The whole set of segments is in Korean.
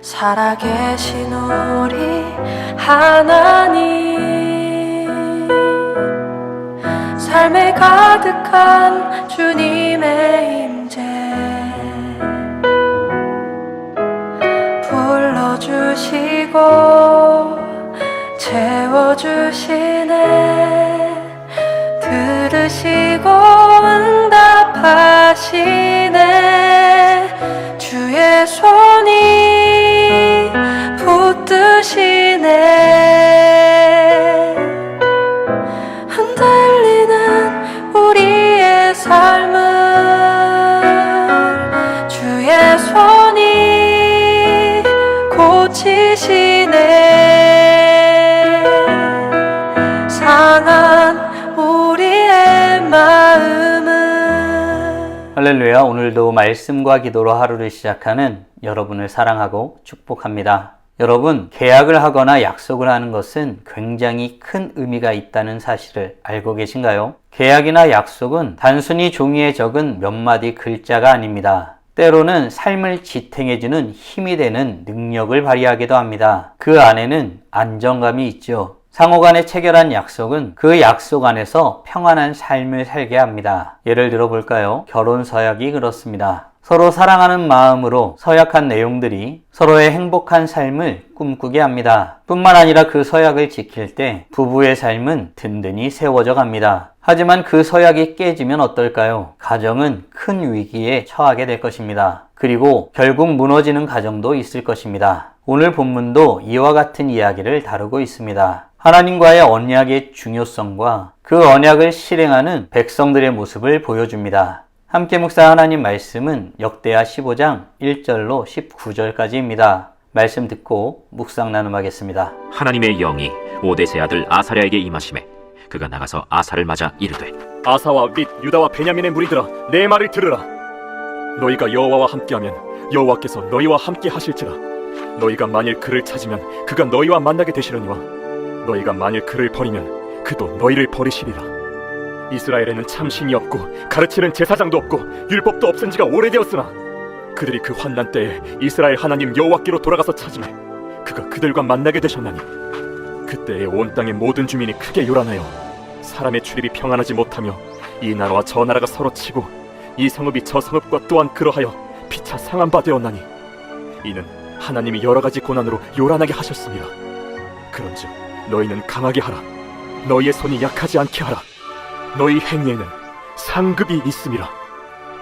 살아계신 우리 하나님. 삶에 가득한 주님의 임재. 불러주시고 채워주시네. 들으시고 응답하시네. 주의 손이 붙드시네 흔들리는 우리의 삶을 주의 손이 고치시네 상한 우리의 마음을 할렐루야. 오늘도 말씀과 기도로 하루를 시작하는 여러분을 사랑하고 축복합니다. 여러분, 계약을 하거나 약속을 하는 것은 굉장히 큰 의미가 있다는 사실을 알고 계신가요? 계약이나 약속은 단순히 종이에 적은 몇 마디 글자가 아닙니다. 때로는 삶을 지탱해주는 힘이 되는 능력을 발휘하기도 합니다. 그 안에는 안정감이 있죠. 상호 간에 체결한 약속은 그 약속 안에서 평안한 삶을 살게 합니다. 예를 들어 볼까요? 결혼 서약이 그렇습니다. 서로 사랑하는 마음으로 서약한 내용들이 서로의 행복한 삶을 꿈꾸게 합니다. 뿐만 아니라 그 서약을 지킬 때 부부의 삶은 든든히 세워져 갑니다. 하지만 그 서약이 깨지면 어떨까요? 가정은 큰 위기에 처하게 될 것입니다. 그리고 결국 무너지는 가정도 있을 것입니다. 오늘 본문도 이와 같은 이야기를 다루고 있습니다. 하나님과의 언약의 중요성과 그 언약을 실행하는 백성들의 모습을 보여줍니다. 함께 묵사 하나님 말씀은 역대하 15장 1절로 19절까지입니다. 말씀 듣고 묵상 나눔하겠습니다. 하나님의 영이 오데세 아들 아사랴에게 임하심에 그가 나가서 아사를 맞아 이르되 아사와 및 유다와 베냐민의 무리들아 내 말을 들으라 너희가 여호와와 함께하면 여호와께서 너희와 함께 하실지라 너희가 만일 그를 찾으면 그가 너희와 만나게 되시려니와 너희가 만일 그를 버리면 그도 너희를 버리시리라 이스라엘에는 참신이 없고 가르치는 제사장도 없고 율법도 없은 지가 오래되었으나 그들이 그 환난 때에 이스라엘 하나님 여호와께로 돌아가서 찾으매 그가 그들과 만나게 되셨나니 그때에 온 땅의 모든 주민이 크게 요란하여 사람의 출입이 평안하지 못하며 이 나라와 저 나라가 서로 치고 이 성읍이 저 성읍과 또한 그러하여 피차 상한 바 되었나니 이는 하나님이 여러 가지 고난으로 요란하게 하셨습니다. 그런즉 너희는 강하게 하라. 너희의 손이 약하지 않게 하라. 너희 행위에는 상급이 있음이라.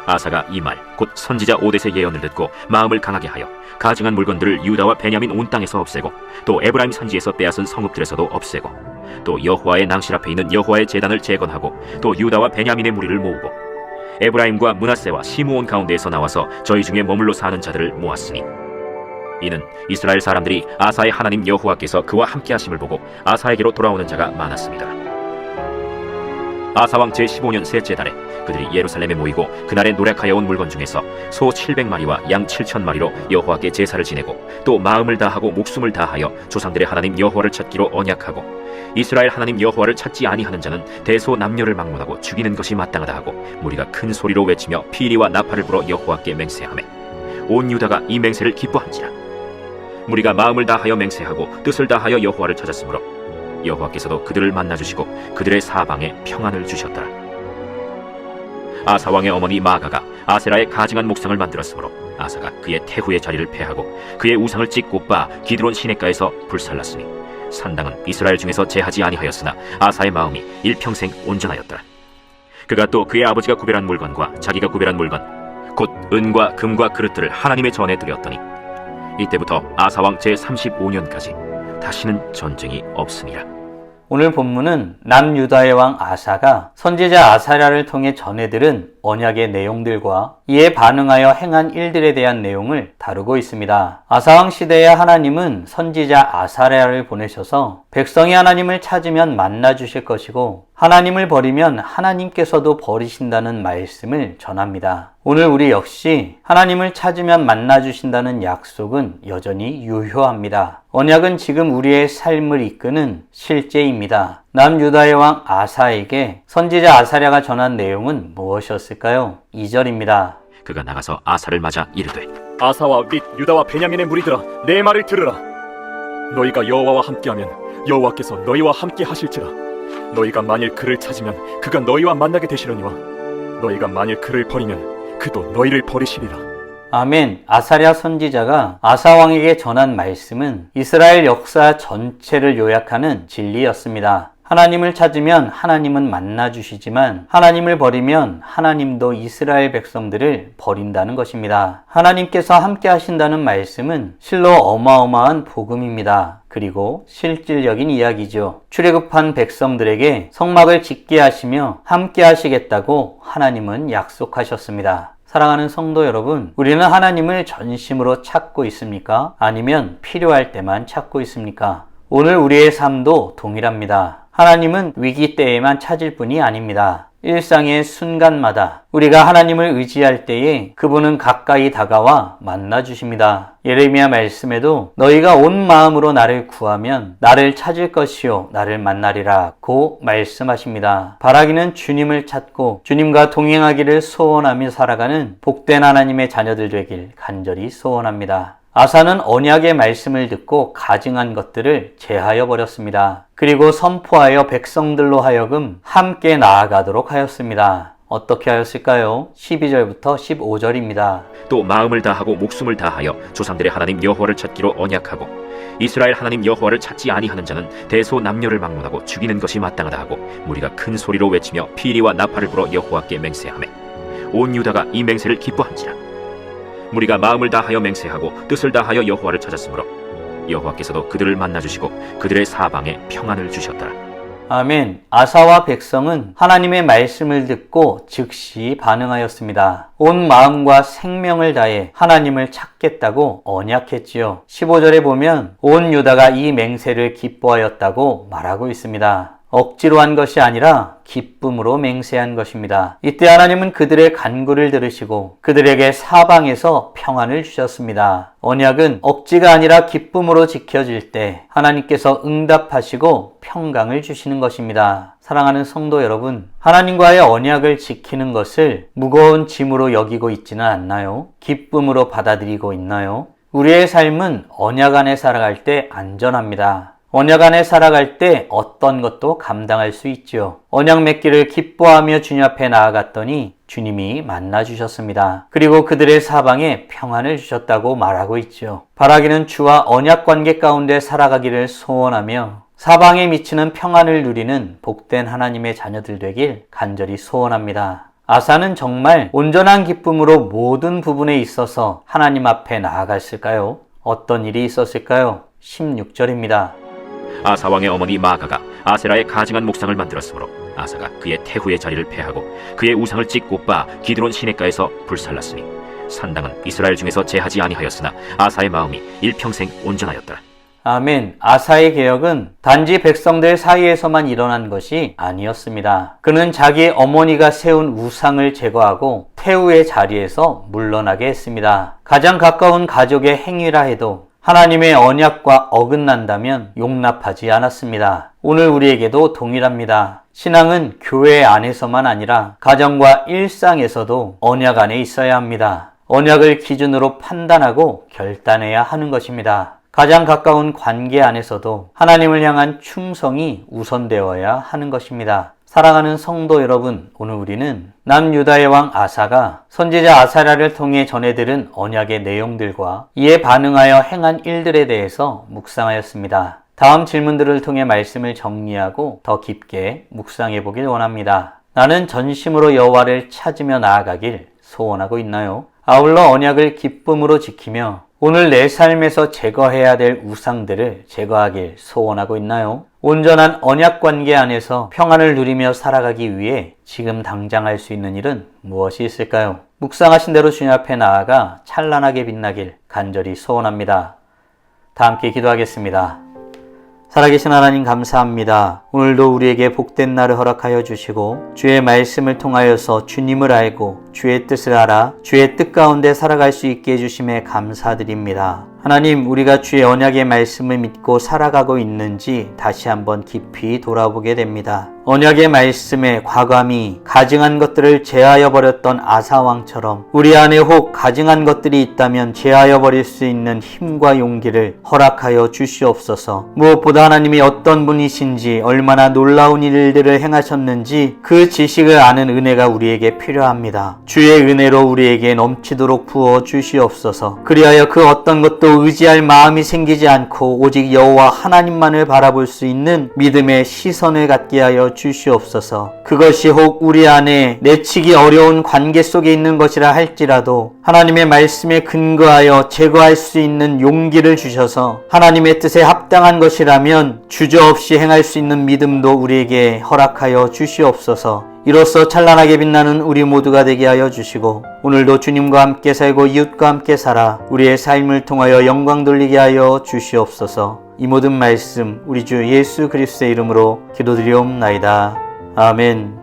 아사가 이 말 곧 선지자 오데세 예언을 듣고 마음을 강하게 하여 가증한 물건들을 유다와 베냐민 온 땅에서 없애고 또 에브라임 산지에서 빼앗은 성읍들에서도 없애고 또 여호와의 낭실 앞에 있는 여호와의 제단을 재건하고 또 유다와 베냐민의 무리를 모으고 에브라임과 문하세와 시므온 가운데에서 나와서 저희 중에 머물러 사는 자들을 모았으니 이는 이스라엘 사람들이 아사의 하나님 여호와께서 그와 함께 하심을 보고 아사에게로 돌아오는 자가 많았습니다. 아사왕 제15년 셋째 달에 그들이 예루살렘에 모이고 그날에 노력하여 온 물건 중에서 소 700마리와 양 7천마리로 여호와께 제사를 지내고 또 마음을 다하고 목숨을 다하여 조상들의 하나님 여호와를 찾기로 언약하고 이스라엘 하나님 여호와를 찾지 아니하는 자는 대소 남녀를 막론하고 죽이는 것이 마땅하다 하고 무리가 큰 소리로 외치며 피리와 나팔을 불어 여호와께 맹세하매 온 유다가 이 맹세를 기뻐한지라. 무리가 마음을 다하여 맹세하고 뜻을 다하여 여호와를 찾았으므로 여호와께서도 그들을 만나 주시고 그들의 사방에 평안을 주셨더라. 아사 왕의 어머니 마가가 아세라의 가증한 목상을 만들었으므로 아사가 그의 태후의 자리를 패하고 그의 우상을 찢고 빠 기드론 시냇가에서 불살랐으니 산당은 이스라엘 중에서 제하지 아니하였으나 아사의 마음이 일평생 온전하였더라. 그가 또 그의 아버지가 구별한 물건과 자기가 구별한 물건 곧 은과 금과 그릇들을 하나님의 전에 드렸더니 이때부터 아사왕 제 35년까지 다시는 전쟁이 없으니라. 오늘 본문은 남유다의 왕 아사가 선지자 아사랴를 통해 전해들은 언약의 내용들과 이에 반응하여 행한 일들에 대한 내용을 다루고 있습니다. 아사왕 시대에 하나님은 선지자 아사랴를 보내셔서 백성이 하나님을 찾으면 만나 주실 것이고 하나님을 버리면 하나님께서도 버리신다는 말씀을 전합니다. 오늘 우리 역시 하나님을 찾으면 만나 주신다는 약속은 여전히 유효합니다. 언약은 지금 우리의 삶을 이끄는 실제입니다. 남유다의 왕 아사에게 선지자 아사랴가 전한 내용은 무엇이었을까요? 2절입니다. 그가 나가서 아사를 맞아 이르되 아사와 및 유다와 베냐민의 무리들아 내 말을 들으라 너희가 여호와와 함께하면 여호와께서 너희와 함께 하실지라 너희가 만일 그를 찾으면 그가 너희와 만나게 되시려니와 너희가 만일 그를 버리면 그도 너희를 버리시리라 아멘. 아사랴 선지자가 아사 왕에게 전한 말씀은 이스라엘 역사 전체를 요약하는 진리였습니다. 하나님을 찾으면 하나님은 만나 주시지만 하나님을 버리면 하나님도 이스라엘 백성들을 버린다는 것입니다. 하나님께서 함께 하신다는 말씀은 실로 어마어마한 복음입니다. 그리고 실질적인 이야기죠. 출애굽한 백성들에게 성막을 짓게 하시며 함께 하시겠다고 하나님은 약속하셨습니다. 사랑하는 성도 여러분, 우리는 하나님을 전심으로 찾고 있습니까? 아니면 필요할 때만 찾고 있습니까? 오늘 우리의 삶도 동일합니다. 하나님은 위기 때에만 찾을 뿐이 아닙니다. 일상의 순간마다 우리가 하나님을 의지할 때에 그분은 가까이 다가와 만나 주십니다. 예레미야 말씀에도 너희가 온 마음으로 나를 구하면 나를 찾을 것이요 나를 만나리라고 말씀하십니다. 바라기는 주님을 찾고 주님과 동행하기를 소원하며 살아가는 복된 하나님의 자녀들 되길 간절히 소원합니다. 아사는 언약의 말씀을 듣고 가증한 것들을 제하여 버렸습니다. 그리고 선포하여 백성들로 하여금 함께 나아가도록 하였습니다. 어떻게 하였을까요? 12절부터 15절입니다. 또 마음을 다하고 목숨을 다하여 조상들의 하나님 여호와를 찾기로 언약하고 이스라엘 하나님 여호와를 찾지 아니하는 자는 대소 남녀를 막론하고 죽이는 것이 마땅하다 하고 무리가 큰 소리로 외치며 피리와 나팔을 불어 여호와께 맹세하매 온 유다가 이 맹세를 기뻐한지라 무리가 마음을 다하여 맹세하고 뜻을 다하여 여호와를 찾았으므로 여호와께서도 그들을 만나 주시고 그들의 사방에 평안을 주셨더라 아멘. 아사와 백성은 하나님의 말씀을 듣고 즉시 반응하였습니다. 온 마음과 생명을 다해 하나님을 찾겠다고 언약했지요. 15절에 보면 온 유다가 이 맹세를 기뻐하였다고 말하고 있습니다. 억지로 한 것이 아니라 기쁨으로 맹세한 것입니다. 이때 하나님은 그들의 간구를 들으시고 그들에게 사방에서 평안을 주셨습니다. 언약은 억지가 아니라 기쁨으로 지켜질 때 하나님께서 응답하시고 평강을 주시는 것입니다. 사랑하는 성도 여러분, 하나님과의 언약을 지키는 것을 무거운 짐으로 여기고 있지는 않나요? 기쁨으로 받아들이고 있나요? 우리의 삶은 언약 안에 살아갈 때 안전합니다. 언약 안에 살아갈 때 어떤 것도 감당할 수 있지요. 언약 맺기를 기뻐하며 주님 앞에 나아갔더니 주님이 만나 주셨습니다. 그리고 그들의 사방에 평안을 주셨다고 말하고 있지요. 바라기는 주와 언약 관계 가운데 살아가기를 소원하며 사방에 미치는 평안을 누리는 복된 하나님의 자녀들 되길 간절히 소원합니다. 아사는 정말 온전한 기쁨으로 모든 부분에 있어서 하나님 앞에 나아갔을까요? 어떤 일이 있었을까요? 16절입니다. 아사 왕의 어머니 마가가 아세라의 가증한 목상을 만들었으므로 아사가 그의 태후의 자리를 패하고 그의 우상을 찍고 빠 기드론 시내가에서 불살랐으니 산당은 이스라엘 중에서 제하지 아니하였으나 아사의 마음이 일평생 온전하였더라 아멘. 아사의 개혁은 단지 백성들 사이에서만 일어난 것이 아니었습니다. 그는 자기 어머니가 세운 우상을 제거하고 태우의 자리에서 물러나게 했습니다. 가장 가까운 가족의 행위라 해도 하나님의 언약과 어긋난다면 용납하지 않았습니다. 오늘 우리에게도 동일합니다. 신앙은 교회 안에서만 아니라 가정과 일상에서도 언약 안에 있어야 합니다. 언약을 기준으로 판단하고 결단해야 하는 것입니다. 가장 가까운 관계 안에서도 하나님을 향한 충성이 우선되어야 하는 것입니다. 사랑하는 성도 여러분, 오늘 우리는 남유다의 왕 아사가 선지자 아사랴를 통해 전해들은 언약의 내용들과 이에 반응하여 행한 일들에 대해서 묵상하였습니다. 다음 질문들을 통해 말씀을 정리하고 더 깊게 묵상해 보길 원합니다. 나는 전심으로 여호와를 찾으며 나아가길 소원하고 있나요? 아울러 언약을 기쁨으로 지키며 오늘 내 삶에서 제거해야 될 우상들을 제거하길 소원하고 있나요? 온전한 언약 관계 안에서 평안을 누리며 살아가기 위해 지금 당장 할 수 있는 일은 무엇이 있을까요? 묵상하신 대로 주님 앞에 나아가 찬란하게 빛나길 간절히 소원합니다. 다 함께 기도하겠습니다. 살아계신 하나님 감사합니다. 오늘도 우리에게 복된 날을 허락하여 주시고 주의 말씀을 통하여서 주님을 알고 주의 뜻을 알아 주의 뜻 가운데 살아갈 수 있게 해주심에 감사드립니다. 하나님, 우리가 주의 언약의 말씀을 믿고 살아가고 있는지 다시 한번 깊이 돌아보게 됩니다. 언약의 말씀에 과감히 가증한 것들을 제하여 버렸던 아사왕처럼 우리 안에 혹 가증한 것들이 있다면 제하여 버릴 수 있는 힘과 용기를 허락하여 주시옵소서. 무엇보다 하나님이 어떤 분이신지 얼마나 놀라운 일들을 행하셨는지 그 지식을 아는 은혜가 우리에게 필요합니다. 주의 은혜로 우리에게 넘치도록 부어 주시옵소서. 그리하여 그 어떤 것도 의지할 마음이 생기지 않고 오직 여호와 하나님만을 바라볼 수 있는 믿음의 시선을 갖게 하여 주시옵소서. 그것이 혹 우리 안에 내치기 어려운 관계 속에 있는 것이라 할지라도 하나님의 말씀에 근거하여 제거할 수 있는 용기를 주셔서 하나님의 뜻에 합당한 것이라면 주저없이 행할 수 있는 믿음도 우리에게 허락하여 주시옵소서. 이로써 찬란하게 빛나는 우리 모두가 되게 하여 주시고 오늘도 주님과 함께 살고 이웃과 함께 살아 우리의 삶을 통하여 영광 돌리게 하여 주시옵소서. 이 모든 말씀 우리 주 예수 그리스도의 이름으로 기도드리옵나이다. 아멘.